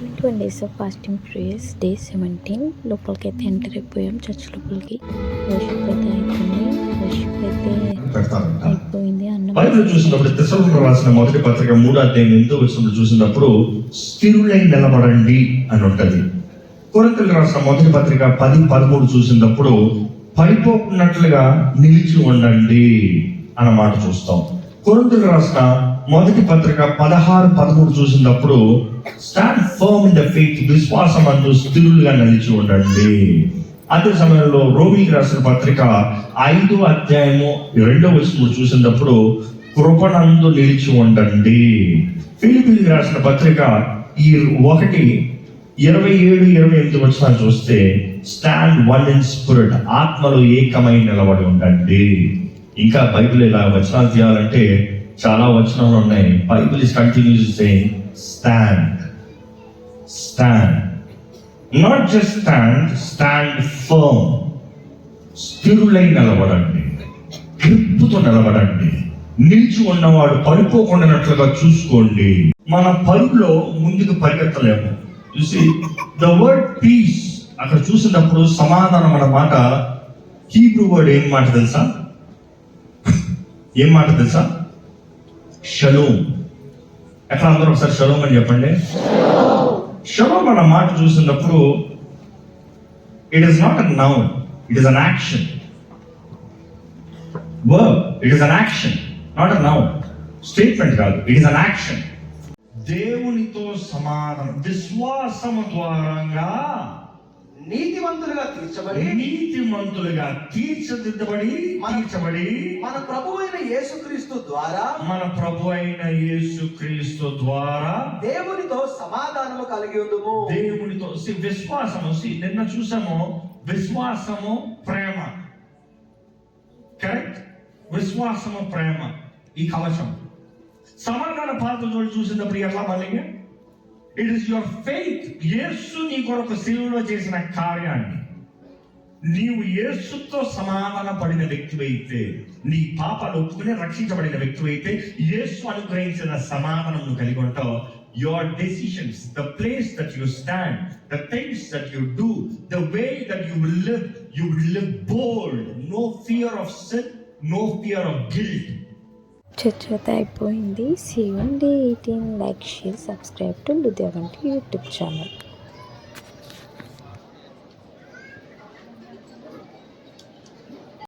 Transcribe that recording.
Twenty one days of fasting prayers day seventeen లోపలికి అయితే enter అయిపోయాం చర్చ్ లోపలికి. వర్షిప్ అయితే అయిపోయింది వర్షిప్ అయితే అయిపోయింది అన్నం బైబిల్ చూసినప్పుడు తెసలకు రాసిన మొదటి పత్రిక మూడో అధ్యాయం ఎంతో వచ్చినప్పుడు చూసినప్పుడు స్థిరులై నిలబడండి అని ఉంటది. కొరతలు రాసిన మొదటి పత్రిక పది పదమూడు చూసినప్పుడు పడిపోకున్నట్లుగా నిలిచి ఉండండి అన్న మాట చూస్తాం. కొరంతలు రాసిన మొదటి పత్రిక పదహారు పదమూడు చూసినప్పుడు stand firm in the faith విశ్వాసం అంటూ స్థిరులుగా నిలిచి ఉండండి. అదే సమయంలో రోమికి రాసిన పత్రిక ఐదు అధ్యాయము రెండవ వచనం చూసినప్పుడు కృపణందు నిలిచి ఉండండి. ఫిలిపికి రాసిన పత్రిక ఈ ఒకటి ఇరవై ఏడు ఇరవై ఎనిమిది వచ్చిన చూస్తే స్టాండ్ వన్ ఇన్ స్పిరిట్ ఆత్మలో ఏకమై నిలబడి ఉండండి. ఇంకా బైబిల్ ఇలా వచనాలు తీయాలంటే చాలా వచనాలు ఉన్నాయి. Bible is continues saying stand stand not just stand stand firm స్థిరులై నిలబడండి. గ్రిప్పుతో నిలబడండి. నిలిచి ఉన్నవాడు పడిపోకుండానట్లుగా చూసుకోండి. మన పరుగులో ముందుకు పరిగెత్తలేము. చూసి ద వర్డ్ పీస్ అక్కడ చూసినప్పుడు సమాధానం అన్న మాట హీబ్రూ వర్డ్ ఏం మాట తెలుసా? ఏం మాట తెలుసా? షలోం. ఎట్లా అందరూ ఒకసారి షలోం అని చెప్పండి? షలోం అన్న మాట చూసినప్పుడు it is not a noun it is an action verb it is an action not a noun statement కాదు ఇట్ ఈస్ అన్ యాక్షన్ దేవునితో సమానం విశ్వాసము ద్వారంగా నీతివంతులుగా తీర్చబడి నీతిమంతులుగా తీర్చిదిద్దబడి తీర్చబడి మన ప్రభు అయిన యేసుక్రీస్తు ద్వారా మన ప్రభు అయిన యేసు క్రీస్తు ద్వారా దేవునితో సమాధానము కలిగి ఉందుము దేవునితో విశ్వాసము నిన్న చూసాము విశ్వాసము ప్రేమ. కరెక్ట్ విశ్వాసము ప్రేమ ఈ కవచం. సమాధాన పాత్రతో చూసినప్పుడు ఎట్లా మళ్ళీ it is your faith Yesu నీ కొరకు శిలువలో చేసిన కార్యాన్ని. నీవు యేసుతో సమాధాన పడిన వ్యక్తివైతే నీ పాపాలు ఒప్పుకుని రక్షించబడిన వ్యక్తివైతే యేసు అనుగ్రహించిన సమాధానం కలిగి ఉంటావు. Your decisions the place that you stand the things that you do the way that you will live you will live bold no fear of sin no fear చర్చత అయిపోయింది see one day eighteen like share subscribe to లుదేవంటి YouTube channel